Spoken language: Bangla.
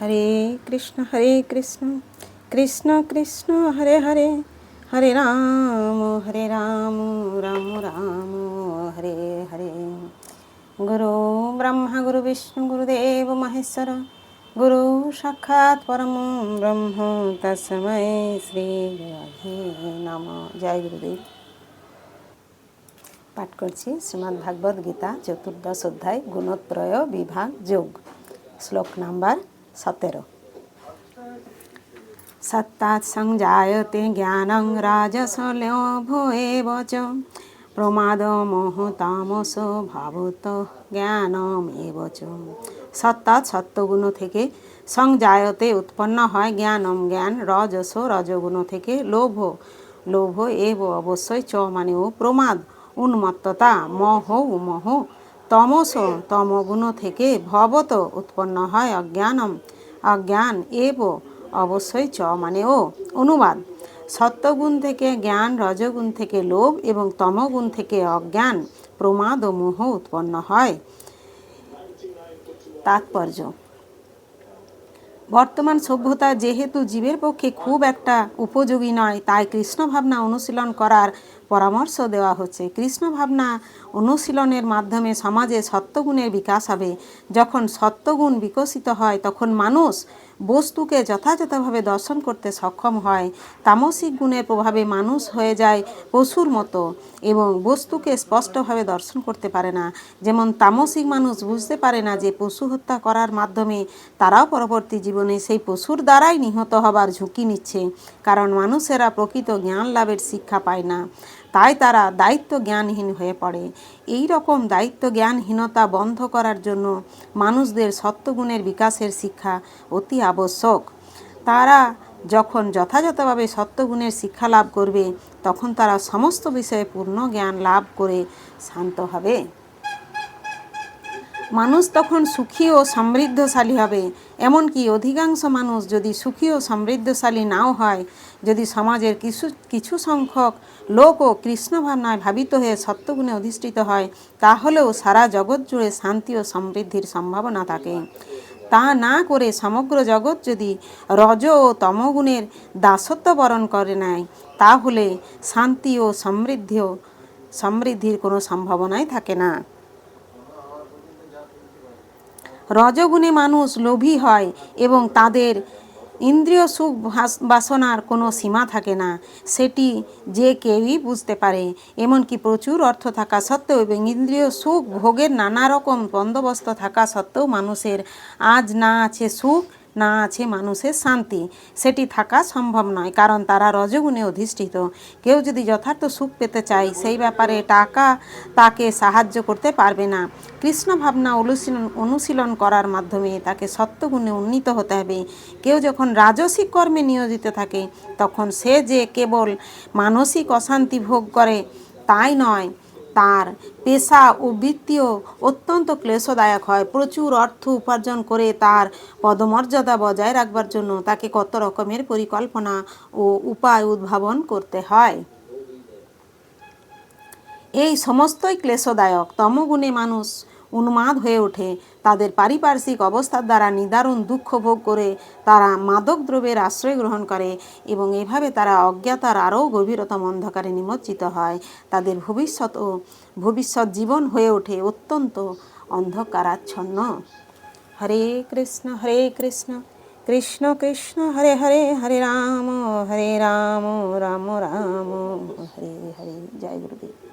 হরে কৃষ্ণ হরে কৃষ্ণ কৃষ্ণ কৃষ্ণ, হরে হরে হরে রাম হরে রাম রাম রাম, হরে হরে। গুরু ব্রহ্মা, গুরু বিষ্ণু, গুরুদেব, মহেশ্বর, গুরু সাক্ষাৎ পরম ব্রহ্ম, তসময় শ্রী নম। জয় গুরুদেব। পাঠ করছি শ্রীমদ্ ভাগবত গীতা, চতুর্দশ অধ্যায়, গুণত্রয় বিভাগ যোগ। শ্লোক নাম্বার সতেরো সত্তাৎ সংজায়তে জ্ঞানং রাজসলোভো এব চ প্রমাদ মোহ তামস ভাবত জ্ঞানম এব চ সত্তাৎ সত্যগুণ থেকে সংজায়তে উৎপন্ন হয় জ্ঞানম জ্ঞান, রজস রজগুণ থেকে লোভ। লোভ এব অবশ্যই চ মানে ও প্রমাদ, উন্মত্ততা, মহ মোহ তমস তমগুণ থেকে ভবত উৎপন্ন হয় অজ্ঞানম। অজ্ঞান এব, অবশ্যই চ মানে ও। অনুবাদ, সত্যগুণ থেকে জ্ঞান, রজগুণ থেকে লোভ এবং তমগুণ থেকে অজ্ঞান প্রমাদ ও মোহ উৎপন্ন হয়। তাৎপর্য, বর্তমান সভ্যতা যেহেতু জীবের পক্ষে খুব একটা উপযোগী নয়, তাই কৃষ্ণ ভাবনা অনুশীলন করার পরামর্শ দেওয়া হচ্ছে। কৃষ্ণ ভাবনা অনুশীলনের মাধ্যমে সমাজে সত্যগুণের বিকাশ হবে। যখন সত্যগুণ বিকশিত হয়, তখন মানুষ বস্তুকে যথাযথভাবে দর্শন করতে সক্ষম হয়। তামসিক গুণের প্রভাবে মানুষ হয়ে যায় পশুর মতো এবং বস্তুকে স্পষ্টভাবে দর্শন করতে পারে না। যেমন তামসিক মানুষ বুঝতে পারে না যে পশু হত্যা করার মাধ্যমে তারাও পরবর্তী জীবনে সেই পশুর দ্বারাই নিহত হবার ঝুঁকি নিচ্ছে, কারণ মানুষেরা প্রকৃত জ্ঞান লাভের শিক্ষা পায় না। তাই তারা দায়িত্ব জ্ঞানহীন হয়ে পড়ে। এই রকম দায়িত্ব জ্ঞানহীনতা বন্ধ করার জন্য মানুষদের সত্যগুণের বিকাশের শিক্ষা অতি আবশ্যক। তারা যখন যথাযথভাবে সত্যগুণের শিক্ষা লাভ করবে, তখন তারা সমস্ত বিষয়ে পূর্ণ জ্ঞান লাভ করে শান্ত হবে। মানুষ তখন সুখী ও সমৃদ্ধশালী হবে। এমনকি অধিকাংশ মানুষ যদি সুখী ও সমৃদ্ধশালী নাও হয় যদি সমাজের কিছু কিছু সংখ্যক লোকও কৃষ্ণ ভাবনায় ভাবিত হয়ে সত্যগুণে অধিষ্ঠিত হয়, তাহলেও সারা জগৎ জুড়ে শান্তি ও সমৃদ্ধির সম্ভাবনা থাকে। তা না করে সমগ্র জগৎ যদি রজ ও তমগুণের দাসত্ব বরণ করে নেয়, তাহলে শান্তি ও সমৃদ্ধি সমৃদ্ধির কোনো সম্ভাবনাই থাকে না। রজগুণে মানুষ লোভী হয় এবং তাদের ইন্দ্রিয় সুখ বাসনার কোনো সীমা থাকে না। সেটি যে কেউই বুঝতে পারে। এমনকি প্রচুর অর্থ থাকা সত্ত্বেও এবং ইন্দ্রিয় সুখ ভোগের নানা রকম বন্দোবস্ত থাকা সত্ত্বেও মানুষের আজ না আছে সুখ না আছে মানুষের শান্তি। সেটি থাকা সম্ভব নয়, কারণ তারা রজগুণে অধিষ্ঠিত। কেউ যদি যথার্থ সুখ পেতে চায়, সেই ব্যাপারে টাকা তাকে সাহায্য করতে পারবে না। কৃষ্ণ ভাবনা অনুশীলন অনুশীলন করার মাধ্যমে তাকে সত্যগুণে উন্নীত হতে হবে। কেউ যখন রাজসিক কর্মে নিয়োজিত থাকে, তখন সে যে কেবল মানসিক অশান্তি ভোগ করে, তাই নয়। তার পেশা ও বৃত্তিও অত্যন্ত ক্লেশদায়ক হয়। প্রচুর অর্থ উপার্জন করে তার পদমর্যাদা বজায় রাখবার জন্য তাকে কত রকমের পরিকল্পনা ও উপায় উদ্ভাবন করতে হয়। এই সমস্তই ক্লেশদায়ক। তমগুণে মানুষ উন্মাদ হয়ে ওঠে। তাদের পারিপার্শ্বিক অবস্থার দ্বারা নিদারুণ দুঃখ ভোগ করে তারা মাদক দ্রব্যের আশ্রয় গ্রহণ করে এবং এভাবে তারা অজ্ঞাতার আরও গভীরতম অন্ধকারে নিমজ্জিত হয়। তাদের ভবিষ্যৎ ও ভবিষ্যৎ জীবন হয়ে ওঠে অত্যন্ত অন্ধকারাচ্ছন্ন। হরে কৃষ্ণ হরে কৃষ্ণ কৃষ্ণ কৃষ্ণ, হরে হরে হরে রাম হরে রাম রাম রাম, হরে হরে। জয় গুরুদেব।